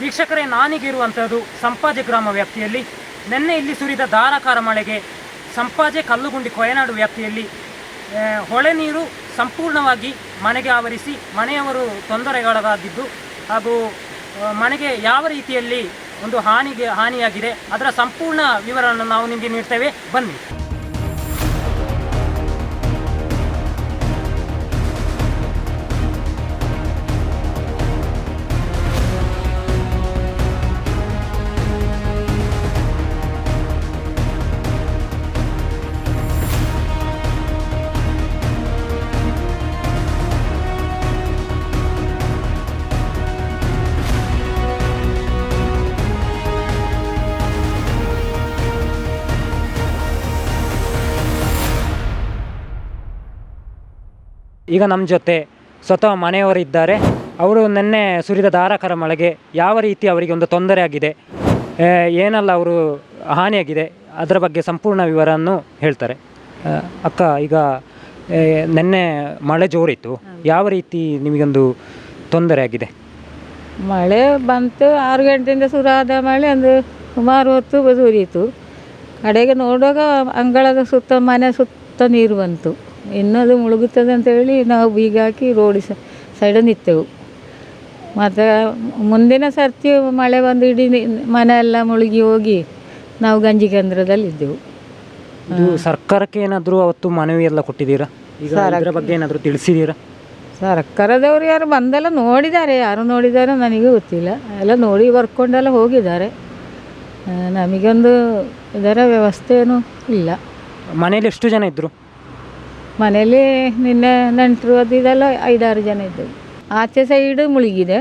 ವೀಕ್ಷಕರೇ ನಾನಿಗಿರುವಂಥದ್ದು ಸಂಪಾಜೆ ಗ್ರಾಮ ವ್ಯಾಪ್ತಿಯಲ್ಲಿ. ನಿನ್ನೆ ಇಲ್ಲಿ ಸುರಿದ ಧಾರಾಕಾರ ಮಳೆಗೆ ಸಂಪಾಜೆ ಕಲ್ಲುಗುಂಡಿ ಕೊಯನಾಡು ವ್ಯಾಪ್ತಿಯಲ್ಲಿ ಹೊಳೆ ನೀರು ಸಂಪೂರ್ಣವಾಗಿ ಮನೆಗೆ ಆವರಿಸಿ ಮನೆಯವರು ತೊಂದರೆಗೊಳಗಾಗಿದ್ದು ಹಾಗೂ ಮನೆಗೆ ಯಾವ ರೀತಿಯಲ್ಲಿ ಒಂದು ಹಾನಿಗೆ, ಹಾನಿಯಾಗಿದೆ ಅದರ ಸಂಪೂರ್ಣ ವಿವರವನ್ನು ನಾವು ನಿಮಗೆ ನೀಡ್ತೇವೆ. ಬನ್ನಿ. ಈಗ ನಮ್ಮ ಜೊತೆ ಸ್ವತಃ ಮನೆಯವರಿದ್ದಾರೆ ಅವರು ನಿನ್ನೆ ಸುರಿದ ಧಾರಾಕಾರ ಮಳೆಗೆ ಯಾವ ರೀತಿ ಅವರಿಗೆ ಒಂದು ತೊಂದರೆ ಆಗಿದೆ ಏನೆಲ್ಲ ಅವರು ಹಾನಿಯಾಗಿದೆ, ಅದರ ಬಗ್ಗೆ ಸಂಪೂರ್ಣ ವಿವರವನ್ನು ಹೇಳ್ತಾರೆ. ಅಕ್ಕ, ಈಗ ನಿನ್ನೆ ಮಳೆ ಜೋರಿತ್ತು. ಯಾವ ರೀತಿ ನಿಮಗೊಂದು ತೊಂದರೆ ಆಗಿದೆ? ಮಳೆ ಬಂತು, ಆರು ಗಂಟೆಯಿಂದ ಶುರು ಆದ ಮಳೆ, ಒಂದು ಸುಮಾರು ಹೊತ್ತು ಸುರಿಯಿತು ಕಡೆಗೆ ನೋಡುವಾಗ ಅಂಗಳದ ಸುತ್ತ, ಮನೆ ಸುತ್ತ ನೀರು ಬಂತು. ಇನ್ನೂ ಅದು ಮುಳುಗುತ್ತದೆ ಅಂತೇಳಿ ನಾವು ಬೀಗ ಹಾಕಿ ರೋಡ್ ಸೈಡ್ ನಿಂತೆವು. ಮತ್ತು ಮುಂದಿನ ಸರ್ತಿ ಮಳೆ ಬಂದು ಇಡೀ ನಿ- ಮನೆ ಎಲ್ಲ ಮುಳುಗಿ ಹೋಗಿ ನಾವು ಗಂಜಿ ಕೇಂದ್ರದಲ್ಲಿದ್ದೆವು ಇದು ಸರ್ಕಾರಕ್ಕೆ ಏನಾದರೂ ಅವತ್ತು ಮನವಿ ಎಲ್ಲ ಕೊಟ್ಟಿದ್ದೀರಾ? ಈಗ ಇದರ ಬಗ್ಗೆ ಏನಾದರೂ ತಿಳಿಸಿದ್ದೀರಾ? ಸರ್ಕಾರದವರು ಯಾರು ಬಂದೆಲ್ಲ ನೋಡಿದ್ದಾರೆ ಯಾರು ನೋಡಿದಾರೋ ನನಗೆ ಗೊತ್ತಿಲ್ಲ. ಎಲ್ಲ ನೋಡಿ ಬರ್ಕೊಂಡೆಲ್ಲ ಹೋಗಿದ್ದಾರೆ. ನಮಗೊಂದು ಇದರ ವ್ಯವಸ್ಥೆ ಏನು ಇಲ್ಲ. ಮನೇಲಿ ಎಷ್ಟು ಜನ ಇದ್ದರು ಮನೆಯಲ್ಲಿ ನಿನ್ನೆ ನೆಂಟರು ಅದು ಇದೆಲ್ಲ ಐದಾರು ಜನ ಇದ್ದವು ಆಚೆ ಸೈಡ್ ಮುಳುಗಿದೆ.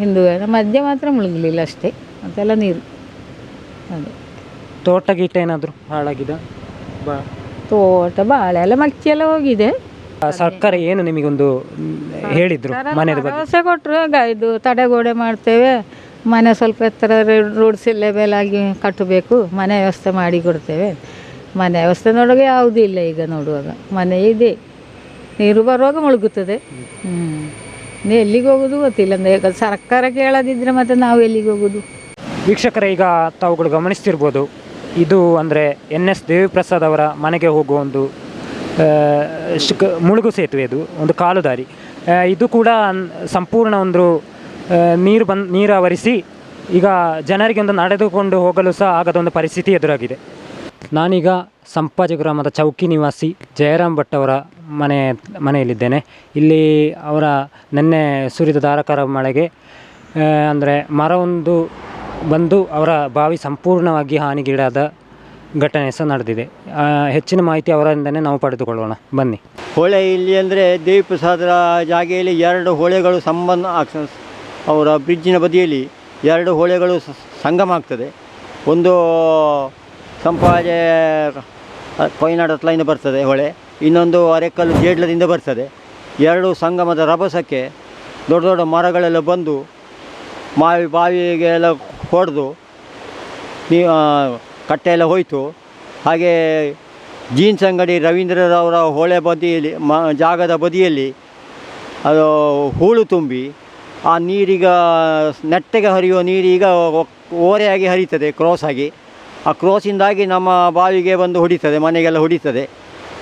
ಹಿಂದೂ ಎಲ್ಲ ಮಧ್ಯೆ ಮಾತ್ರ ಮುಳುಗಲಿಲ್ಲ ಅಷ್ಟೇ. ಮತ್ತೆಲ್ಲ ನೀರು. ಅದೇ. ತೋಟ ಗೀಟ ಏನಾದರೂ ಹಾಳಾಗಿದೆ? ತೋಟ ಬಾಳೆ ಎಲ್ಲ ಮಚ್ಚಿ ಎಲ್ಲ ಹೋಗಿದೆ ಸರ್ಕಾರ ಏನು ನಿಮಗೊಂದು ಹೇಳಿದ್ರು ಮನೆ ಭರವಸೆ ಕೊಟ್ಟರು ಇದು ತಡೆಗೋಡೆ ಮಾಡ್ತೇವೆ. ಮನೆ ಸ್ವಲ್ಪ ಎತ್ತರ ರೋಡ್ಸ್ ಲೆವೆಲ್ ಆಗಿ ಕಟ್ಟಬೇಕು. ಮನೆ ವ್ಯವಸ್ಥೆ ಮಾಡಿ ಕೊಡ್ತೇವೆ. ಮನೆ ವ್ಯವಸ್ಥೆ ನೋಡುವಾಗ ಯಾವುದೂ ಇಲ್ಲ ಈಗ ನೋಡುವಾಗ. ಮನೆ ಇದೆ. ನೀರು ಬರುವಾಗ ಮುಳುಗುತ್ತದೆ. ಹ್ಞೂ ಎಲ್ಲಿಗೆ ಹೋಗೋದು ಗೊತ್ತಿಲ್ಲ. ಅಂದರೆ ಸರ್ಕಾರ ಕೇಳದಿದ್ರೆ ಮತ್ತೆ ನಾವು ಎಲ್ಲಿಗೆ ಹೋಗೋದು? ವೀಕ್ಷಕರ, ಈಗ ತಾವುಗಳು ಗಮನಿಸ್ತಿರ್ಬೋದು. ಇದು ಅಂದರೆ ಎನ್ ಎಸ್ ದೇವಿಪ್ರಸಾದ್ ಅವರ ಮನೆಗೆ ಹೋಗುವ ಒಂದು ಮುಳುಗು ಸೇತುವೆ ಇದು, ಒಂದು ಕಾಲು ದಾರಿ ಇದು ಕೂಡ ಸಂಪೂರ್ಣ ಒಂದು ನೀರು ಬಂದು, ನೀರಾವರಿಸಿ ಈಗ ಜನರಿಗೆ ಒಂದು ನಡೆದುಕೊಂಡು ಹೋಗಲು ಸಹ ಆಗದ ಒಂದು ಪರಿಸ್ಥಿತಿ ಎದುರಾಗಿದೆ. ನಾನೀಗ ಸಂಪಾಜಿ ಗ್ರಾಮದ ಚೌಕಿ ನಿವಾಸಿ ಜಯರಾಮ್ ಭಟ್ ಅವರ ಮನೆ, ಮನೆಯಲ್ಲಿದ್ದೇನೆ. ಇಲ್ಲಿ ಅವರ ನೆನ್ನೆ ಸುರಿದ ಧಾರಾಕಾರ ಮಳೆಗೆ ಅಂದರೆ ಮರವೊಂದು ಬಂದು ಅವರ ಬಾವಿ ಸಂಪೂರ್ಣವಾಗಿ ಹಾನಿಗೀಡಾದ ಘಟನೆ ಸಹ ನಡೆದಿದೆ. ಹೆಚ್ಚಿನ ಮಾಹಿತಿ ಅವರಿಂದನೇ ನಾವು ಪಡೆದುಕೊಳ್ಳೋಣ. ಬನ್ನಿ. ಹೊಳೆ ಇಲ್ಲಿ ಅಂದರೆ ದೇವಿಪ್ರಸಾದರ ಜಾಗೆಯಲ್ಲಿ ಎರಡು ಹೊಳೆಗಳು ಸಂಬಂಧ ಅವರ ಬ್ರಿಡ್ಜಿನ ಬದಿಯಲ್ಲಿ ಎರಡು ಹೊಳೆಗಳು ಸಂಗಮ ಆಗ್ತದೆ. ಒಂದು ಸಂಪಾಜೆ ಕೊಯ್ನಾಡ್ ಹತ್ಲಿಂದ ಬರ್ತದೆ ಹೊಳೆ. ಇನ್ನೊಂದು ಅರೆಕಲ್ಲು ಜೇಡ್ಲದಿಂದ ಬರ್ತದೆ. ಎರಡು ಸಂಗಮದ ರಭಸಕ್ಕೆ ದೊಡ್ಡ ದೊಡ್ಡ ಮರಗಳೆಲ್ಲ ಬಂದು ಮಾವಿ ಬಾವಿಗೆ ಎಲ್ಲ ಹೊಡೆದು ನೀ ಕಟ್ಟೆ ಎಲ್ಲ ಹೋಯಿತು. ಹಾಗೆ ಜೀನ್ಸ್ ಅಂಗಡಿ ರವೀಂದ್ರರವರ ಹೊಳೆ ಬದಿಯಲ್ಲಿ, ಮ, ಜಾಗದ ಬದಿಯಲ್ಲಿ ಅದು ಹೂಳು ತುಂಬಿ, ಆ ನೀರೀಗ, ನೆಟ್ಟಗೆ ಹರಿಯುವ ನೀರೀಗ ಓರೆಯಾಗಿ ಹರಿತದೆ, ಕ್ರಾಸ್ ಆಗಿ. ಆ ಕ್ರೋಸಿಂದಾಗಿ ನಮ್ಮ ಬಾವಿಗೆ ಬಂದು ಹೊಡಿತದೆ, ಮನೆಗೆಲ್ಲ ಹೊಡಿತದೆ.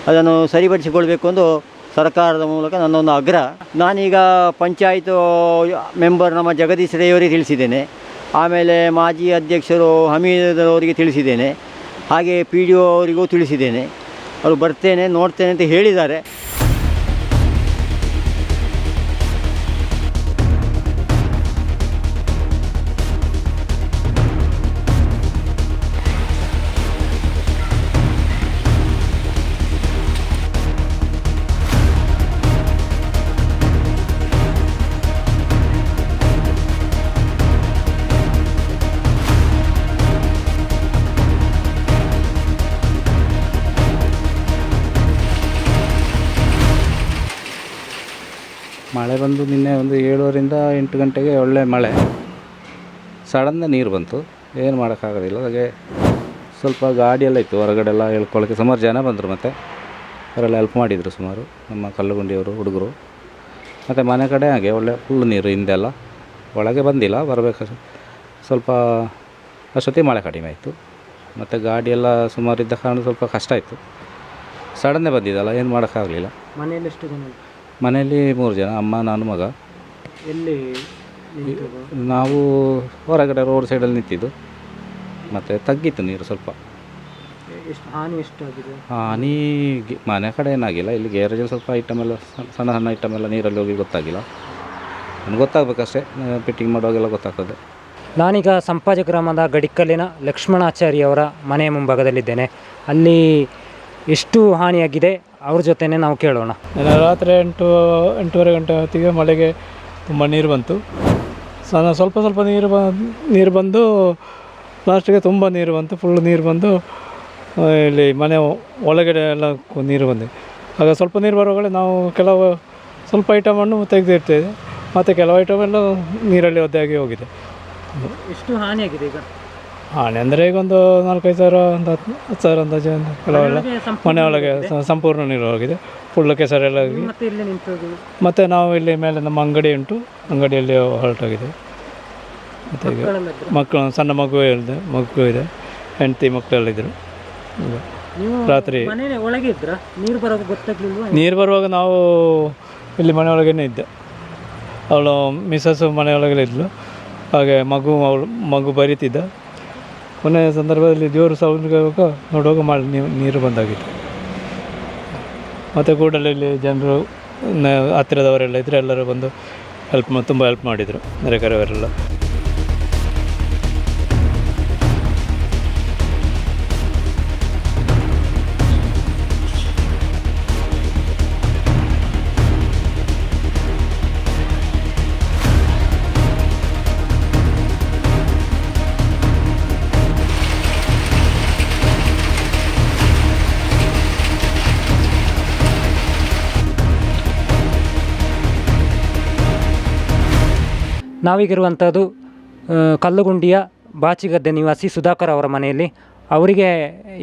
ಅದನ್ನು ಸರಿಪಡಿಸಿಕೊಳ್ಬೇಕು ಎಂದು ಸರ್ಕಾರದ ಮೂಲಕ ನನ್ನೊಂದು ಆಗ್ರಹ. ನಾನೀಗ ಪಂಚಾಯತ್ ಮೆಂಬರ್ ನಮ್ಮ ಜಗದೀಶ್ ರೇವರಿಗೆ ತಿಳಿಸಿದ್ದೇನೆ. ಆಮೇಲೆ ಮಾಜಿ ಅಧ್ಯಕ್ಷರು ಹಮೀದ್ ಅವರಿಗೆ ತಿಳಿಸಿದ್ದೇನೆ. ಹಾಗೆ ಪಿ ಡಿ ಅವರಿಗೂ ತಿಳಿಸಿದ್ದೇನೆ. ಅವರು ಬರ್ತೇನೆ, ನೋಡ್ತೇನೆ ಅಂತ ಹೇಳಿದ್ದಾರೆ. ಮಳೆ ಬಂದು ನಿನ್ನೆ ಒಂದು ಏಳುವರಿಂದ ಎಂಟು ಗಂಟೆಗೆ ಒಳ್ಳೆ ಮಳೆ. ಸಡನ್ನ ನೀರು ಬಂತು. ಏನು ಮಾಡೋಕ್ಕಾಗೋದಿಲ್ಲ. ಹಾಗೆ ಸ್ವಲ್ಪ ಗಾಡಿಯೆಲ್ಲ ಇತ್ತು. ಹೊರಗಡೆ ಎಲ್ಲ ಹೇಳ್ಕೊಳ್ಳೋಕ್ಕೆ ಸುಮಾರು ಜನ ಬಂದರು ಮತ್ತು. ಅವರೆಲ್ಲ ಹೆಲ್ಪ್ ಮಾಡಿದರು ಸುಮಾರು. ನಮ್ಮ ಕಲ್ಲುಗುಂಡಿಯವರು, ಹುಡುಗರು. ಮತ್ತು ಮನೆ ಕಡೆ ಹಾಗೆ ಒಳ್ಳೆ ಫುಲ್ ನೀರು ಹಿಂದೆಲ್ಲ ಒಳಗೆ ಬಂದಿಲ್ಲ. ಬರಬೇಕು. ಸ್ವಲ್ಪ ಅಷ್ಟೊತ್ತಿ ಮಳೆ ಕಡಿಮೆ ಆಯಿತು. ಮತ್ತು ಗಾಡಿಯೆಲ್ಲ ಸುಮಾರು ಇದ್ದ ಕಾರಣ ಸ್ವಲ್ಪ ಕಷ್ಟ ಆಯಿತು. ಸಡನ್ನೇ ಬಂದಿದ್ದಲ್ಲ. ಏನು ಮಾಡೋಕ್ಕಾಗಲಿಲ್ಲ. ಮನೆಯಲ್ಲಿ ಎಷ್ಟು ಜನ ಮನೆಯಲ್ಲಿ ಮೂರು ಜನ ಅಮ್ಮ ನಾನು ಮಗ. ಎಲ್ಲಿ ನಿಂತದ್ದು? ನಾವು ಹೊರಗಡೆ ರೋಡ್ ಸೈಡಲ್ಲಿ ನಿಂತಿದ್ದು. ಮತ್ತು ತಗ್ಗಿತ್ತು ನೀರು ಸ್ವಲ್ಪ. ಎಷ್ಟು ಹಾನಿ ಎಷ್ಟಾಗಿದೆ? ಹಾನಿ ಗಿ- ಮನೆ ಕಡೆ ಏನಾಗಿಲ್ಲ. ಇಲ್ಲಿ ಗ್ಯಾರೇಜಲ್ಲಿ ಸ್ವಲ್ಪ ಐಟಮೆಲ್ಲ ಎಲ್ಲ ಸಣ್ಣ ಸಣ್ಣ ಐಟಮೆಲ್ಲ ಐಟಮ್ ಎಲ್ಲ ನೀರಲ್ಲಿ ಹೋಗಿ ಗೊತ್ತಾಗಿಲ್ಲ. ನನಗೆ ಗೊತ್ತಾಗಬೇಕಷ್ಟೇ. ಫಿಟ್ಟಿಂಗ್ ಮಾಡುವಾಗೆಲ್ಲ ಗೊತ್ತಾಗ್ತದೆ. ನಾನೀಗ ಸಂಪಾಜ ಗ್ರಾಮದ ಗಡಿಕಲ್ಲಿನ ಲಕ್ಷ್ಮಣಾಚಾರ್ಯವರ ಮನೆ ಮನೆಯ ಮುಂಭಾಗದಲ್ಲಿದ್ದೇನೆ. ಅಲ್ಲಿ ಎಷ್ಟು ಹಾನಿಯಾಗಿದೆ? ಅವ್ರ ಜೊತೆನೇ ನಾವು ಕೇಳೋಣ. ರಾತ್ರಿ ಎಂಟು ಎಂಟೂವರೆ ಗಂಟೆ ಹೊತ್ತಿಗೆ ಮಳೆಗೆ ತುಂಬ ನೀರು ಬಂತು. ಸಣ್ಣ ಸ್ವಲ್ಪ ಸ್ವಲ್ಪ ನೀರು ಬ ನೀರು ಬಂದು ಲಾಸ್ಟಿಗೆ ತುಂಬ ನೀರು ಬಂತು ಫುಲ್ ನೀರು ಬಂದು ಇಲ್ಲಿ ಮನೆ ಒಳಗಡೆ ಎಲ್ಲ ನೀರು ಬಂದಿದೆ. ಆಗ ಸ್ವಲ್ಪ ನೀರು ಬರುವಾಗಲೇ ನಾವು ಕೆಲವು ಸ್ವಲ್ಪ ಐಟಮನ್ನು ತೆಗೆದಿರ್ತೇವೆ. ಮತ್ತು ಕೆಲವು ಐಟಮೆಲ್ಲ ನೀರಲ್ಲಿ ಒದ್ದೆಯಾಗಿ ಹೋಗಿದೆ. ಎಷ್ಟು ಹಾನಿಯಾಗಿದೆ ಈಗ? ಹಾನಿ ಅಂದರೆ ಈಗ ಒಂದು ನಾಲ್ಕೈದು ಸಾವಿರ ಒಂದು ಹತ್ತು ಹತ್ತು ಸಾವಿರ ಅಂದಾಜು ಒಂದು ಕೆಲವೆಲ್ಲ ಮನೆ ಒಳಗೆ ಸಂಪೂರ್ಣ ನೀರು ಹೋಗಿದೆ ಫುಲ್ ಕೆಸರೆಲ್ಲ ಹೋಗಿ. ಮತ್ತೆ ನಾವು ಇಲ್ಲಿ ಮೇಲೆ ನಮ್ಮ ಅಂಗಡಿ ಉಂಟು. ಅಂಗಡಿಯಲ್ಲಿ ಹೊರಟೋಗಿದೆ. ಮತ್ತೆ ಈಗ ಮಕ್ಕಳು ಸಣ್ಣ ಮಗು ಇದೆ ಮಗು ಇದೆ. ಹೆಂಡತಿ ಮಕ್ಕಳೆಲ್ಲಿದ್ದರು. ರಾತ್ರಿ ನೀರು ಗೊತ್ತಾಗ್ಲಿಲ್ವಾ? ನೀರು ಬರುವಾಗ ನಾವು ಇಲ್ಲಿ ಮನೆಯೊಳಗೇ ಇದ್ದೆ. ಅವಳು ಮಿಸಸ್ಸು ಮನೆಯೊಳಗೇ ಇದ್ಲು. ಹಾಗೆ ಮಗು ಅವಳು ಮಗು ಬರೀತಿದ್ದ. ಕೊನೆಯ ಸಂದರ್ಭದಲ್ಲಿ ದೇವರು ಕೇಳುವಾಗ ನೋಡುವಾಗ ಮಾಡಿ ನೀರು ಬಂದಾಗಿತ್ತು. ಮತ್ತು ಕೂಡಲಲ್ಲಿ ಜನರು ಹತ್ತಿರದವರೆಲ್ಲ ಇದ್ದರೆ ಎಲ್ಲರೂ ಬಂದು ಹೆಲ್ಪ್ ತುಂಬ ಹೆಲ್ಪ್ ಮಾಡಿದರು, ನೆರೆಕರೆಯವರೆಲ್ಲ. ನಾವೀಗಿರುವಂಥದ್ದು ಕಲ್ಲುಗುಂಡಿಯ ಬಾಚಿಗದ್ದೆ ನಿವಾಸಿ ಸುಧಾಕರ್ ಅವರ ಮನೆಯಲ್ಲಿ. ಅವರಿಗೆ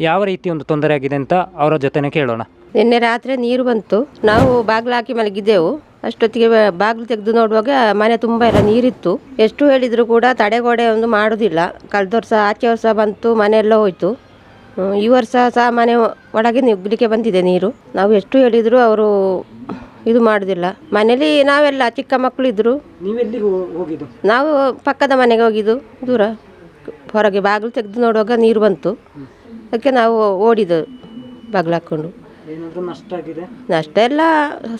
ಯಾವ ರೀತಿ ಒಂದು ತೊಂದರೆ ಆಗಿದೆ ಅಂತ ಅವರ ಜೊತೆನೇ ಕೇಳೋಣ. ನಿನ್ನೆ ರಾತ್ರಿ ನೀರು ಬಂತು. ನಾವು ಬಾಗಿಲು ಹಾಕಿ ಮಲಗಿದ್ದೆವು. ಅಷ್ಟೊತ್ತಿಗೆ ಬಾಗಿಲು ತೆಗೆದು ನೋಡುವಾಗ ಮನೆ ತುಂಬ ಎಲ್ಲ ನೀರಿತ್ತು. ಎಷ್ಟು ಹೇಳಿದರೂ ಕೂಡ ತಡೆಗೋಡೆ ಒಂದು ಮಾಡೋದಿಲ್ಲ. ಕಳೆದ ವರ್ಷ, ಆಚೆ ವರ್ಷ ಬಂತು, ಮನೆ ಹೋಯಿತು. ಹೋಯ್ತು ಈ ವರ್ಷ ಸಹ ಮನೆ ಒಳಗೆ ನುಗ್ಗಲಿಕ್ಕೆ ಬಂದಿದೆ ನೀರು. ನಾವು ಎಷ್ಟು ಹೇಳಿದರೂ ಅವರು ಇದು ಮಾಡೋದಿಲ್ಲ. ಮನೇಲಿ ನಾವೆಲ್ಲ ಚಿಕ್ಕ ಮಕ್ಕಳು ಇದ್ದರು ನೀವೆಲ್ಲಿಗೆ ಹೋಗಿದ್ದು? ನಾವು ಪಕ್ಕದ ಮನೆಗೆ ಹೋಗಿದ್ದು. ದೂರ ಹೊರಗೆ ಬಾಗಿಲು ತೆಗೆದು ನೋಡುವಾಗ ನೀರು ಬಂತು. ಅದಕ್ಕೆ ನಾವು ಓಡಿದ್ದು ಬಾಗಿಲು ಹಾಕ್ಕೊಂಡು. ನಷ್ಟ ಆಗಿದೆ? ನಷ್ಟ ಎಲ್ಲ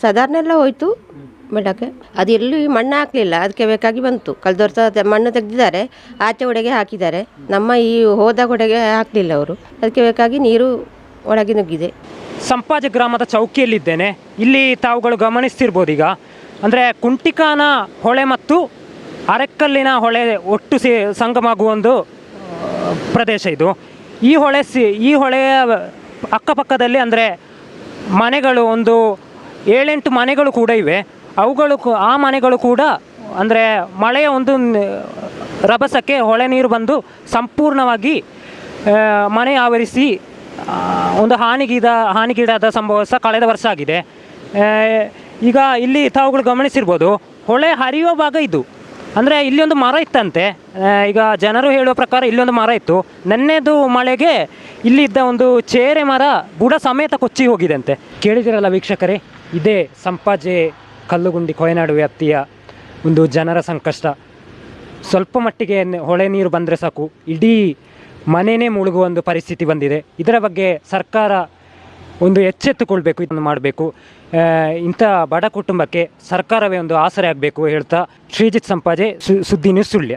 ಸಾಧಾರಣ ಎಲ್ಲ ಹೋಯ್ತು. ಬೆಳಕ್ಕೆ ಅದು ಎಲ್ಲಿ ಮಣ್ಣು ಹಾಕಲಿಲ್ಲ. ಅದಕ್ಕೆ ಬೇಕಾಗಿ ಬಂತು. ಕಳೆದ ವರ್ಷ ಮಣ್ಣು ತೆಗೆದಿದ್ದಾರೆ. ಆಚೆ ಒಡೆಗೆ ಹಾಕಿದ್ದಾರೆ. ನಮ್ಮ ಈ ಹೋದ ಕೊಡೆಗೆ ಹಾಕಲಿಲ್ಲ ಅವರು. ಅದಕ್ಕೆ ಬೇಕಾಗಿ ನೀರು ಒಳಗೆ ನುಗ್ಗಿದೆ. ಸಂಪಾಜ ಗ್ರಾಮದ ಚೌಕಿಯಲ್ಲಿದ್ದೇನೆ. ಇಲ್ಲಿ ತಾವುಗಳು ಗಮನಿಸ್ತಿರ್ಬೋದು ಈಗ. ಅಂದರೆ ಕುಂಟಿಕಾನ ಹೊಳೆ ಮತ್ತು ಅರೆಕ್ಕಲ್ಲಿನ ಹೊಳೆ ಒಟ್ಟು ಸಿ ಸಂಗಮಾಗುವ ಒಂದು ಪ್ರದೇಶ ಇದು. ಈ ಹೊಳೆ ಸಿ, ಈ ಹೊಳೆಯ ಅಕ್ಕಪಕ್ಕದಲ್ಲಿ ಅಂದರೆ ಮನೆಗಳು ಒಂದು ಏಳೆಂಟು ಮನೆಗಳು ಕೂಡ ಇವೆ. ಅವುಗಳು ಆ ಮನೆಗಳು ಕೂಡ ಅಂದರೆ ಮಳೆಯ ಒಂದು ರಭಸಕ್ಕೆ ಹೊಳೆ ನೀರು ಬಂದು ಸಂಪೂರ್ಣವಾಗಿ ಮನೆ ಆವರಿಸಿ ಒಂದು ಹಾನಿಗೀದ, ಹಾನಿಗೀಡಾದ ಸಂಭವ ಸಹ ಕಳೆದ ವರ್ಷ ಆಗಿದೆ. ಈಗ ಇಲ್ಲಿ ತಾವುಗಳು ಗಮನಿಸಿರ್ಬೋದು, ಹೊಳೆ ಹರಿಯುವ ಭಾಗ ಇದು. ಅಂದರೆ ಇಲ್ಲಿ ಒಂದು ಮರ ಇತ್ತಂತೆ. ಈಗ ಜನರು ಹೇಳುವ ಪ್ರಕಾರ ಇಲ್ಲೊಂದು ಮರ ಇತ್ತು. ನೆನ್ನೆದು ಮಳೆಗೆ ಇಲ್ಲಿದ್ದ ಒಂದು ಚೇರೆ ಮರ ಬುಡ ಸಮೇತ ಕೊಚ್ಚಿ ಹೋಗಿದೆ ಅಂತೆ ಕೇಳಿದಿರಲ್ಲ ವೀಕ್ಷಕರೇ, ಇದೇ ಸಂಪಾಜೆ ಕಲ್ಲುಗುಂಡಿ ಕೊಯನಾಡು ವ್ಯಾಪ್ತಿಯ ಒಂದು ಜನರ ಸಂಕಷ್ಟ. ಸ್ವಲ್ಪ ಮಟ್ಟಿಗೆ ಹೊಳೆ ನೀರು ಬಂದರೆ ಸಾಕು. ಇಡೀ ಮನೆಯೇ ಮುಳುಗುವ ಒಂದು ಪರಿಸ್ಥಿತಿ ಬಂದಿದೆ. ಇದರ ಬಗ್ಗೆ ಸರ್ಕಾರ ಒಂದು ಎಚ್ಚೆತ್ತುಕೊಳ್ಬೇಕು, ಇದನ್ನು ಮಾಡಬೇಕು. ಇಂಥ ಬಡ ಕುಟುಂಬಕ್ಕೆ ಸರ್ಕಾರವೇ ಒಂದು ಆಸರೆ ಆಗಬೇಕು ಹೇಳ್ತಾ ಶ್ರೀಜಿತ್ ಸಂಪಾಜೆ ಸುದ್ದಿ news Sullia.